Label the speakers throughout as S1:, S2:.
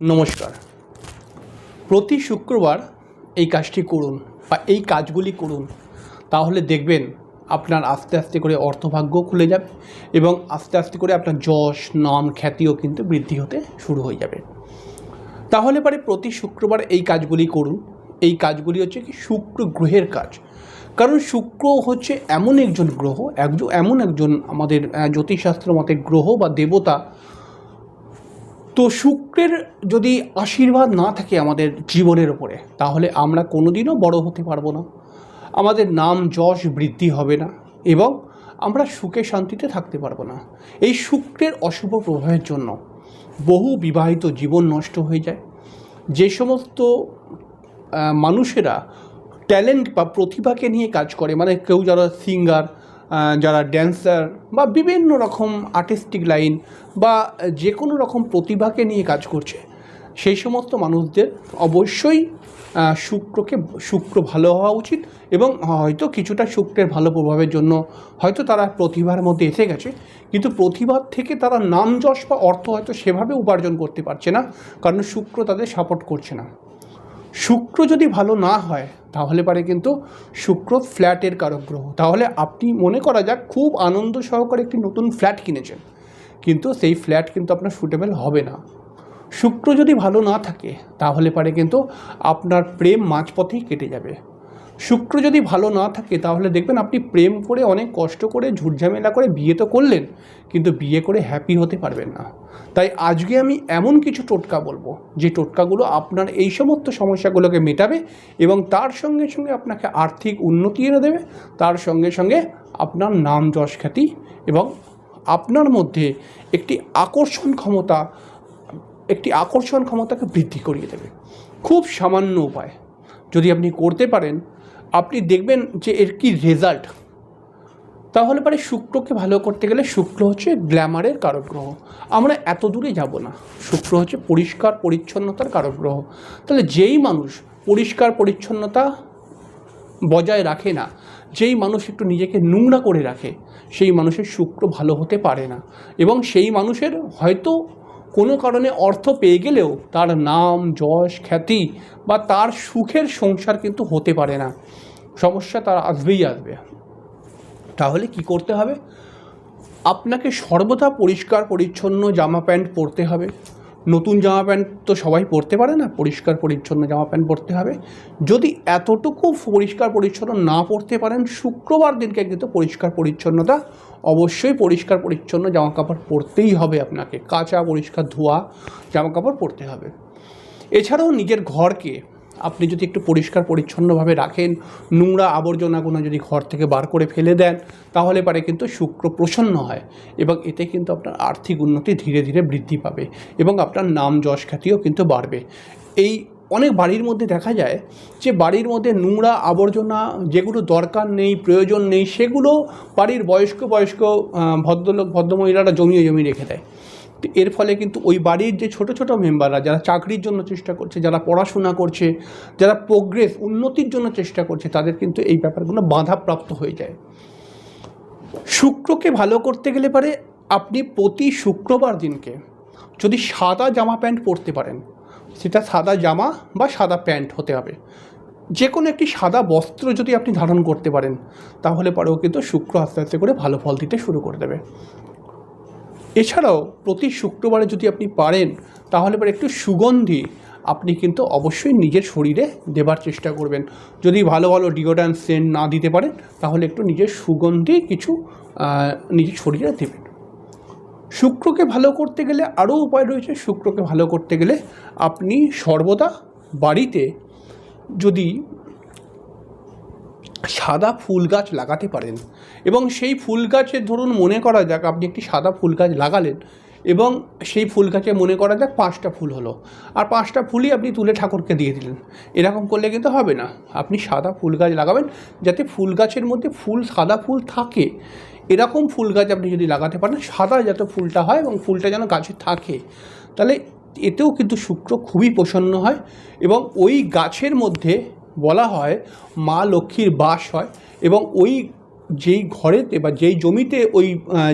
S1: নমস্কার। প্রতি শুক্রবার এই কাজটি করুন বা এই কাজগুলি করুন, তাহলে দেখবেন আপনার আস্তে আস্তে করে অর্থভাগ্য খুলে যাবে এবং আস্তে আস্তে করে আপনার যশ, নাম, খ্যাতিও কিন্তু বৃদ্ধি হতে শুরু হয়ে যাবে। তাহলে পরে প্রতি শুক্রবার এই কাজগুলি করুন। এই কাজগুলি হচ্ছে কি শুক্র গ্রহের কাজ। কারণ শুক্র হচ্ছে এমন একজন গ্রহ, একজন, এমন একজন আমাদের জ্যোতিষশাস্ত্র মতে গ্রহ বা দেবতা তো শুক্রের যদি আশীর্বাদ না থাকে আমাদের জীবনের ওপরে তাহলে আমরা কোনোদিনও বড় হতে পারব না। আমাদের নাম যশ বৃদ্ধি হবে না এবং আমরা সুখে শান্তিতে থাকতে পারব না। এই শুক্রের অশুভ প্রভাবের জন্য বহু বিবাহিত জীবন নষ্ট হয়ে যায়। যে সমস্ত মানুষেরা ট্যালেন্ট বা প্রতিভাকে নিয়ে কাজ করে মানে কেউ যারা সিঙ্গার যারা ড্যান্সার বা বিভিন্ন রকম আর্টিস্টিক লাইন বা যে কোনো রকম প্রতিভাকে নিয়ে কাজ করছে, সেই সমস্ত মানুষদের অবশ্যই শুক্রকে, শুক্র ভালো হওয়া উচিত এবং হয়তো কিছুটা শুক্রের ভালো প্রভাবের জন্য হয়তো তারা প্রতিভার মধ্যে এসে গেছে, কিন্তু প্রতিভার থেকে তারা নাম যশ বা অর্থ হয়তো সেভাবে উপার্জন করতে পারছে না, কারণ শুক্র তাদের সাপোর্ট করছে না। শুক্র যদি ভালো না হয় তাহলে পারে কিন্তু শুক্র ফ্ল্যাটের কারক গ্রহ তাহলে আপনি মনে করা যাক খুব আনন্দ সহকারে একটি নতুন ফ্ল্যাট কিনেছেন। কিন্তু সেই ফ্ল্যাট কিন্তু আপনার সুটেবেল হবে না। শুক্র যদি ভালো না থাকে, তাহলে পারে কিন্তু আপনার প্রেম মাঝপথেই কেটে যাবে। শুক্র যদি ভালো না থাকে, তাহলে দেখবেন আপনি প্রেম করে, অনেক কষ্ট করে, ঝুটঝামেলা করে বিয়ে তো করলেন, কিন্তু বিয়ে করে হ্যাপি হতে পারবেন না। তাই আজকে আমি এমন কিছু টোটকা বলব, যে টোটকাগুলো আপনার এই সমস্ত সমস্যাগুলোকে মেটাবে এবং তার সঙ্গে সঙ্গে আপনাকে আর্থিক উন্নতি এনে দেবে, তার সঙ্গে সঙ্গে আপনার নাম যশ খ্যাতি এবং আপনার মধ্যে একটি আকর্ষণ ক্ষমতা, একটি আকর্ষণ ক্ষমতাকে বৃদ্ধি করিয়ে দেবে। খুব সামান্য উপায়। যদি আপনি করতে পারেন আপনি দেখবেন যে এর কি রেজাল্ট তাহলে পরে শুক্রকে ভালো করতে গেলে শুক্র হচ্ছে গ্ল্যামারের কারক গ্রহ। আমরা এত দূরে যাব না। শুক্র হচ্ছে পরিষ্কার পরিচ্ছন্নতার কারক গ্রহ। তাহলে যেই মানুষ পরিষ্কার পরিচ্ছন্নতা বজায় রাখে না, যেই মানুষ একটু নিজেকে নোংরা করে রাখে, সেই মানুষের শুক্র ভালো হতে পারে না। এবং সেই মানুষের হয়তো কোনো কারণে অর্থ পেয়ে গেলেও তার নাম, যশ, খ্যাতি বা তার সুখের সংসার কিন্তু হতে পারে না। সমস্যা তার আসবেই আসবে। তাহলে কি করতে হবে? আপনাকে সর্বদা পরিষ্কার, পরিচ্ছন্ন জামা প্যান্ট পরতে হবে। নতুন জামা প্যান্ট তো সবাই পরতে পারে না, পরিষ্কার পরিচ্ছন্ন জামা প্যান্ট পরতে হবে। যদি এতটুকু পরিষ্কার পরিচ্ছন্ন না পরতে পারেন, শুক্রবার দিনকে কিন্তু পরিষ্কার পরিচ্ছন্নতা, অবশ্যই পরিষ্কার পরিচ্ছন্ন জামা কাপড় পরতেই হবে আপনাকে। কাঁচা পরিষ্কার ধোয়া জামা কাপড় পরতে হবে। এছাড়াও নিজের ঘরকে আপনি যদি একটু পরিষ্কার পরিচ্ছন্নভাবে রাখেন, নোংরা আবর্জনাগুলো যদি ঘর থেকে বার করে ফেলে দেন, তাহলে পারে কিন্তু শুক্র প্রসন্ন হয় এবং এতে কিন্তু আপনার আর্থিক উন্নতি ধীরে ধীরে বৃদ্ধি পাবে এবং আপনার নাম যশ খ্যাতিও কিন্তু বাড়বে। এই অনেক বাড়ির মধ্যে দেখা যায় যে বাড়ির মধ্যে নোংরা আবর্জনা যেগুলো দরকার নেই, প্রয়োজন নেই, সেগুলো বাড়ির বয়স্ক বয়স্ক ভদ্রলোক, ভদ্রমহিলারা জমিয়ে জমিয়ে রেখে দেয়। তো এর ফলে কিন্তু ওই বাড়ির যে ছোট ছোট মেম্বাররা, যারা চাকরির জন্য চেষ্টা করছে, যারা পড়াশোনা করছে, যারা প্রোগ্রেস উন্নতির জন্য চেষ্টা করছে, তাদের কিন্তু এই ব্যাপারগুলো বাধাপ্রাপ্ত হয়ে যায়। শুক্রকে ভালো করতে গেলে পারে আপনি প্রতি শুক্রবার দিনকে যদি সাদা জামা প্যান্ট পরতে পারেন, সেটা সাদা জামা বা সাদা প্যান্ট হতে হবে। যে কোনো একটি সাদা বস্ত্র যদি আপনি ধারণ করতে পারেন, তাহলে পরেও কিন্তু শুক্র আস্তে আস্তে করে ভালো ফল দিতে শুরু করে দেবে। এছাড়াও প্রতি শুক্রবারে যদি আপনি পারেন, তাহলে এবার একটু সুগন্ধি আপনি কিন্তু অবশ্যই নিজের শরীরে দেবার চেষ্টা করবেন। যদি ভালো ভালো ডিওড্রান্ট সেন্ট না দিতে পারেন, তাহলে একটু নিজের সুগন্ধি কিছু নিজের শরীরে দেবেন। শুক্রকে ভালো করতে গেলে আরও উপায় রয়েছে। শুক্রকে ভালো করতে গেলে আপনি সর্বদা বাড়িতে যদি সাদা ফুল গাছ লাগাতে পারেন। এবং সেই ফুল গাছের ধরুন মনে করা যাক, আপনি একটি সাদা ফুল গাছ লাগালেন এবং সেই ফুল গাছে মনে করা যাক পাঁচটা ফুল হলো। আর পাঁচটা ফুলই আপনি তুলে ঠাকুরকে দিয়ে দিলেন। এরকম করলে কিন্তু হবে না। আপনি সাদা ফুল গাছ লাগাবেন যাতে ফুল গাছের মধ্যে ফুল, সাদা ফুল থাকে। এরকম ফুল গাছ আপনি যদি লাগাতে পারেন, সাদা যাতে ফুলটা হয় এবং ফুলটা যেন গাছে থাকে। তাহলে এতেও কিন্তু শুক্র খুবই প্রসন্ন হয় এবং ওই গাছের মধ্যে বলা হয় মা লক্ষ্মীর বাস হয় এবং ওই যেই ঘরেতে বা যেই জমিতে ওই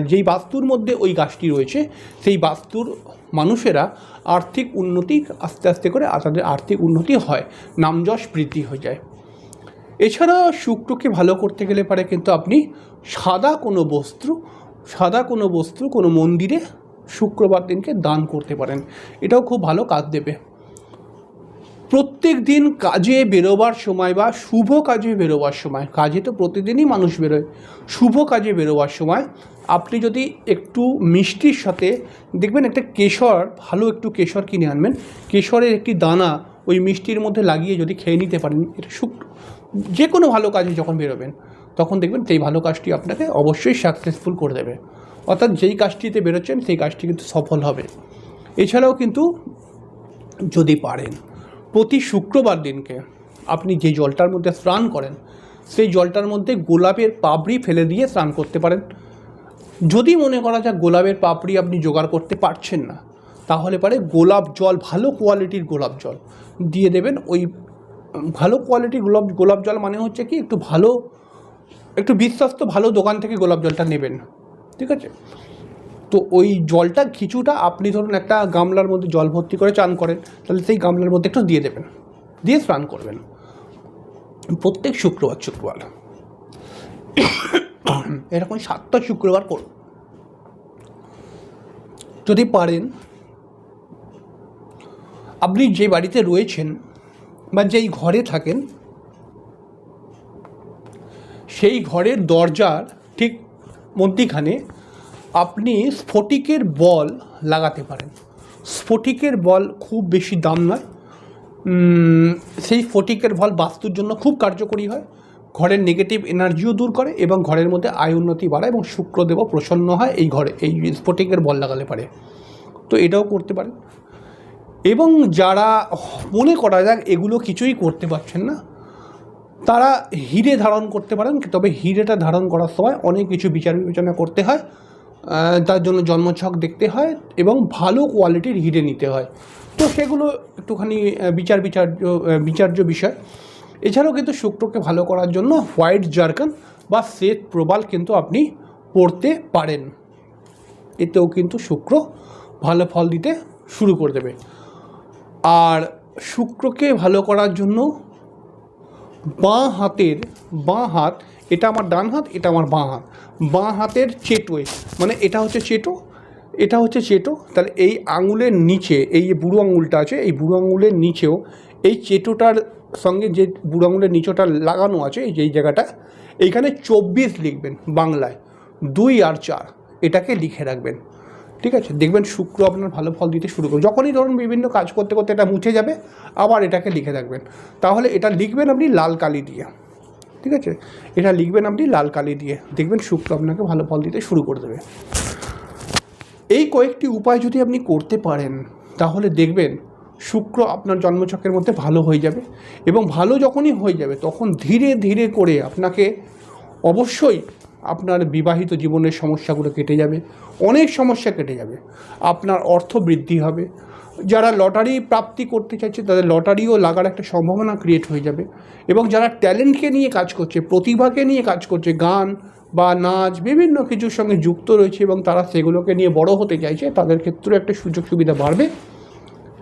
S1: যেই বাস্তুর মধ্যে ওই গাছটি রয়েছে, সেই বাস্তুর মানুষেরা আর্থিক উন্নতি আস্তে আস্তে করে তাদের আর্থিক উন্নতি হয়, নামযশ বৃদ্ধি হয়ে যায়। এছাড়া শুক্রকে ভালো করতে গেলে পারে কিন্তু আপনি সাদা কোনো বস্ত্র সাদা কোনো বস্ত্র কোনো মন্দিরে শুক্রবার দিনকে দান করতে পারেন। এটাও খুব ভালো কাজ দেবে। প্রত্যেক দিন কাজে বেরোবার সময় বা শুভ কাজে বেরোবার সময়, কাজে তো প্রতিদিনই মানুষ বেরোয়, শুভ কাজে বেরোবার সময়, আপনি যদি একটু মিষ্টির সাথে, দেখবেন একটা কেশর, ভালো একটু কেশর কিনে আনবেন, কেশরের একটি দানা ওই মিষ্টির মধ্যে লাগিয়ে যদি খেয়ে নিতে পারেন, এটা শুক যে কোনো ভালো কাজে যখন বেরোবেন, তখন দেখবেন সেই ভালো কাজটি আপনাকে অবশ্যই সাকসেসফুল করে দেবে। অর্থাৎ যেই কাজটিতে বেরোচ্ছেন, সেই কাজটি কিন্তু সফল হবে। এছাড়াও কিন্তু যদি পারেন প্রতি শুক্রবার দিনকে আপনি যে জলটার মধ্যে স্নান করেন, সেই জলটার মধ্যে গোলাপের পাপড়ি ফেলে দিয়ে স্নান করতে পারেন। যদি মনে করা যায় গোলাপের পাপড়ি আপনি জোগাড় করতে পারছেন না, তাহলে পারে গোলাপ জল, ভালো কোয়ালিটির গোলাপ জল দিয়ে দেবেন। ওই ভালো কোয়ালিটির গোলাপ গোলাপ জল মানে হচ্ছে কি একটু ভালো, একটু বিশ্বস্ত ভালো দোকান থেকে গোলাপ জলটা নেবেন। ঠিক আছে? তো ওই জলটা কিছুটা আপনি ধরুন একটা গামলার মধ্যে জল ভর্তি করে চান করেন, তাহলে সেই গামলার মধ্যে একটু দিয়ে দেবেন। দিয়ে স্নান করবেন। প্রত্যেক শুক্রবার শুক্রবার। এরকম সাতটা শুক্রবার করুন। যদি পারেন, আপনি যে বাড়িতে রয়েছেন বা যেই ঘরে থাকেন, সেই ঘরের দরজার ঠিক মধ্যিখানে আপনি স্ফটিকের বল লাগাতে পারেন। স্ফটিকের বল খুব বেশি দাম নয়। সেই স্ফটিকের বল বাস্তুর জন্য খুব কার্যকরী হয়। ঘরের নেগেটিভ এনার্জিও দূর করে এবং ঘরের মধ্যে আয় উন্নতি বাড়ায় এবং শুক্রদেবও প্রসন্ন হয় এই ঘরে, এই স্ফটিকের বল লাগালে পারে। তো এটাও করতে পারেন। এবং যারা মনে করা যাক এগুলো কিছুই করতে পারছেন না, তারা হিরে ধারণ করতে পারেন। তবে হিরেটা ধারণ করার সময় অনেক কিছু বিচার বিবেচনা করতে হয়। তার জন্য জন্মছক দেখতে হয় এবং ভালো কোয়ালিটির হিরে নিতে হয়। তো সেগুলো একটুখানি বিচার বিচার্য বিচার্য বিষয়। এছাড়াও কিন্তু শুক্রকে ভালো করার জন্য হোয়াইট জার্কান বা শ্বেত প্রবাল কিন্তু আপনি পড়তে পারেন। এতেও কিন্তু শুক্র ভালো ফল দিতে শুরু করে দেবে। আর শুক্রকে ভালো করার জন্য বাঁ হাতের, বাঁ হাত এটা আমার ডান হাত, এটা আমার বাঁ হাত। বাঁ হাতের চেটোয় মানে এটা হচ্ছে চেটো, এটা হচ্ছে চেটো, তাহলে এই আঙুলের নিচে, এই যে বুড়ো আঙুলটা আছে, এই বুড়ো আঙুলের নিচেও এই চেটোটার সঙ্গে যে বুড়ো আঙুলের নিচেটা লাগানো আছে যেই জায়গাটা, এইখানে চব্বিশ লিখবেন বাংলায়, দুই আর চার, এটাকে লিখে রাখবেন। ঠিক আছে? দেখবেন শুক্র আপনার ভালো ফল দিতে শুরু করবে। যখনই ধরুন বিভিন্ন কাজ করতে করতে এটা মুছে যাবে, আবার এটাকে লিখে রাখবেন। তাহলে এটা লিখবেন আপনি লাল কালি দিয়ে। ঠিক আছে? এটা লিখবেন আপনি লাল কালি দিয়ে। দেখবেন শুক্র আপনাকে ভালো ফল দিতে শুরু করে দেবে। এই কয়েকটি উপায় যদি আপনি করতে পারেন, তাহলে দেখবেন শুক্র আপনার জন্মচক্রের মধ্যে ভালো হয়ে যাবে এবং ভালো যখনই হয়ে যাবে, তখন ধীরে ধীরে করে আপনাকে অবশ্যই আপনার বিবাহিত জীবনের সমস্যাগুলো কেটে যাবে, অনেক সমস্যা কেটে যাবে। আপনার অর্থ বৃদ্ধি হবে যারা লটারি প্রাপ্তি করতে চাইছে, তাদের লটারিও লাগার একটা সম্ভাবনা ক্রিয়েট হয়ে যাবে। এবং যারা ট্যালেন্টকে নিয়ে কাজ করছে, প্রতিভাকে নিয়ে কাজ করছে, গান বা নাচ, বিভিন্ন কিছুর সঙ্গে যুক্ত রয়েছে এবং তারা সেগুলোকে নিয়ে বড় হতে চাইছে, তাদের ক্ষেত্রেও একটা সুযোগ সুবিধা বাড়বে।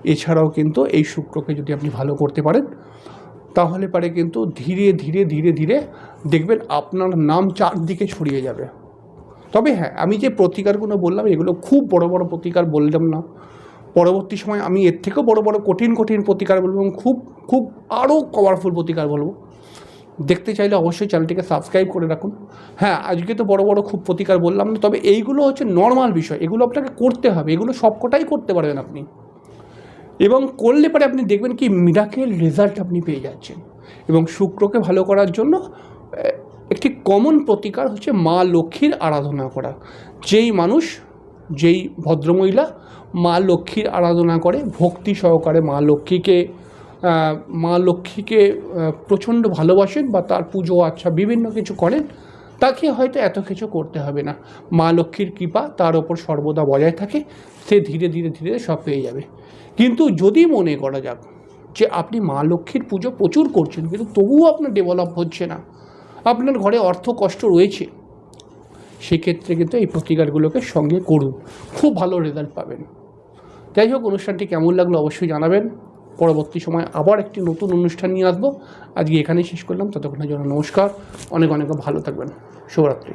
S1: এছাড়াও কিন্তু এই শুক্রকে যদি আপনি ভালো করতে পারেন, তাহলে পারে কিন্তু ধীরে ধীরে ধীরে ধীরে দেখবেন আপনার নাম চারদিকে ছড়িয়ে যাবে। তবে হ্যাঁ আমি যে প্রতিকারগুলো বললাম, এগুলো খুব বড় বড় প্রতিকার বললাম না। পরবর্তী সময় আমি এর থেকেও বড় বড় কঠিন কঠিন প্রতিকার বলব এবং খুব খুব আরও পাওয়ারফুল প্রতিকার বলব। দেখতে চাইলে অবশ্যই চ্যানেলটিকে সাবস্ক্রাইব করে রাখুন। হ্যাঁ আজকে তো বড় বড় খুব প্রতিকার বললাম না, তবে এইগুলো হচ্ছে নর্মাল বিষয়। এগুলো আপনাকে করতে হবে, এগুলো সবকটাই করতে পারবেন আপনি। এবং করলে পরে আপনি দেখবেন কি মিরাকেল রেজাল্ট আপনি পেয়ে যাচ্ছেন। এবং শুক্রকে ভালো করার জন্য একটি কমন প্রতিকার হচ্ছে মা লক্ষ্মীর আরাধনা করা। যেই মানুষ, যেই ভদ্রমহিলা মা লক্ষ্মীর আরাধনা করে, ভক্তি সহকারে মা লক্ষ্মীকে মা লক্ষ্মীকে প্রচণ্ড ভালোবাসেন বা তার পুজো আচ্ছা বিভিন্ন কিছু করেন, তাকে হয়তো এত কিছু করতে হবে না। মা লক্ষ্মীর কৃপা তার ওপর সর্বদা বজায় থাকে, সে ধীরে ধীরে ধীরে সব পেয়ে যাবে। কিন্তু যদি মনে করা যাক যে আপনি মা লক্ষ্মীর পুজো প্রচুর করছেন, কিন্তু তবুও আপনার ডেভেলপ হচ্ছে না, আপনার ঘরে অর্থ কষ্ট রয়েছে, সেক্ষেত্রে কিন্তু এই প্রতিকারগুলোকে সঙ্গে করুন। খুব ভালো রেজাল্ট পাবেন। যাই হোক, অনুষ্ঠানটি কেমন লাগল অবশ্যই জানাবেন। পরবর্তী সময় আবার একটি নতুন অনুষ্ঠান নিয়ে আসব। আজকে এখানেই শেষ করলাম। ততক্ষণের জন্য নমস্কার। অনেক অনেক ভালো থাকবেন। শুভরাত্রি।